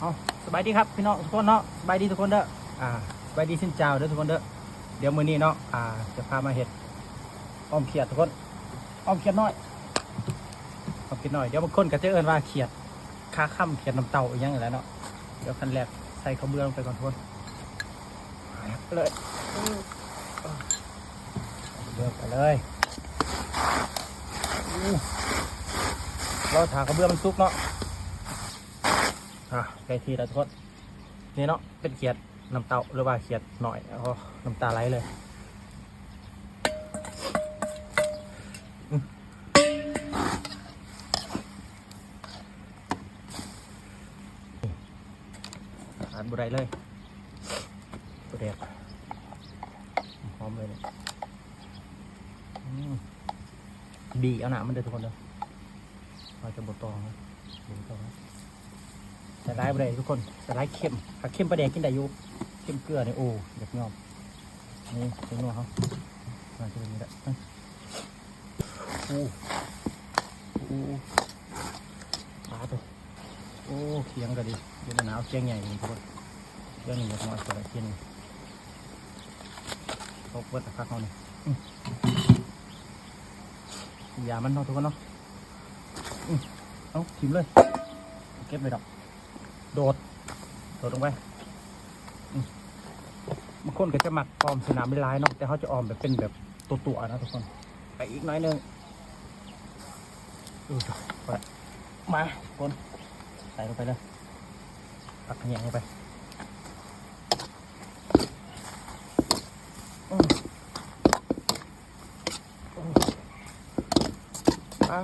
เอาสบายดีครับพี่น้องทุกคนเนาะสบายดีทุกคนเด้ออ่าสบายดีสิ้นเจ้าเด้อทุกคนเด้อเดี๋ยวมือนี้เนาะอ่าจะพามาเห็ดอ้อมเขียดทุกคนอ้อมเขียดน้อยอ้อมเขียดน้อยเดี๋ยวบางคนก็จะเอิ้นว่าเขียดขาค่ำเขียดน้ำเต่าอย่างแล้เนาะเดี๋ยวขันแรกใส่ข้าวเบื่องไปก่อนทุกคนเลยเบื่อไปเลย เราถากระเบื้องมันซุกเนาะอะใกล้ทีแล้วทุกคนนี่เนาะเป็นเขียดน้ำเต้าหรือว่าเขียดหน่อยแล้วก็น้ำตาไหลเลยอืมขาดบุไรเลยบุเดกหอมเลยเนี่ยอืม ดีเอาหนามันเด้อทุกคนเด้อเราจะบดตองนะบดตองนะใส่ร้ายไปเลยทุกคนใส่ร้ายเข้มถ้าเข้มประเดงกินได้ยู่เข้มเกลือเนี่ยโอ้เด็กยอมนี่เป็นนัวเขามาจะเป็นนี้แหละโอ้โอ้ปลาตัวโอ้เคียงก็ดีเดี๋ยวหนาวเคียงใหญ่ทุกคนเคียงนี่อยากมาใส่เคียงนี่เขาเปิดตะคักเขาเนี่อืมอ ย่ามันเนาะทุกคนเนาะอืมเอาทิมเลย เก็บไปดอก โดด โดดลงไปมบางคนก็จะหมักออมสนามเป็นลายเนาะแต่เขาจะออมแบบเป็นแบบตัวตัวๆนะทุกคน ไปอีกน้อยนึงดูจ้ะไปมาคน ใส่ลงไปเลยตักขยงลงไปอืมอืม อ่า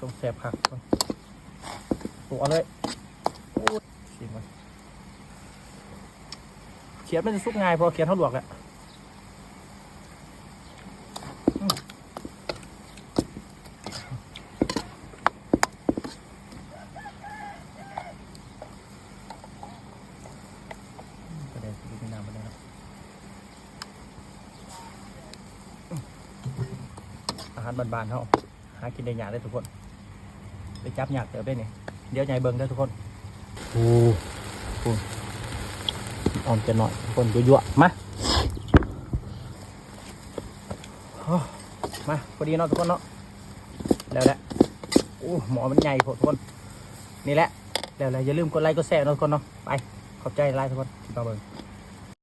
สงแสบค่ะทุกคนตัวเลยชิมมันเขียนมันจะซุกง่ายเพอเขียนเท่าหลวกแหละอืมประเดี๋ยวดูเป็นน้ำประเด็นอาหารบานๆเขา หากินได้ยากได้ทุกคน ไปจับยากเติบได้เนี่ยเดี๋ยวใหญ่เบิ่งได้อทุกคนโอ้โหออมจะหน่อยคนยั่วๆมาโอ้มาพอดีเนาะทุกคนเนาะแล้วแหละโอ้หมอมันใหญ่โพอทุกคนนี่แหละแล้วแหละอย่าลืมกดไลค์กดแชร์เนาะทุกคนเนาะไปขอบใจไลค์ทุกคนที่มาเบิ่ง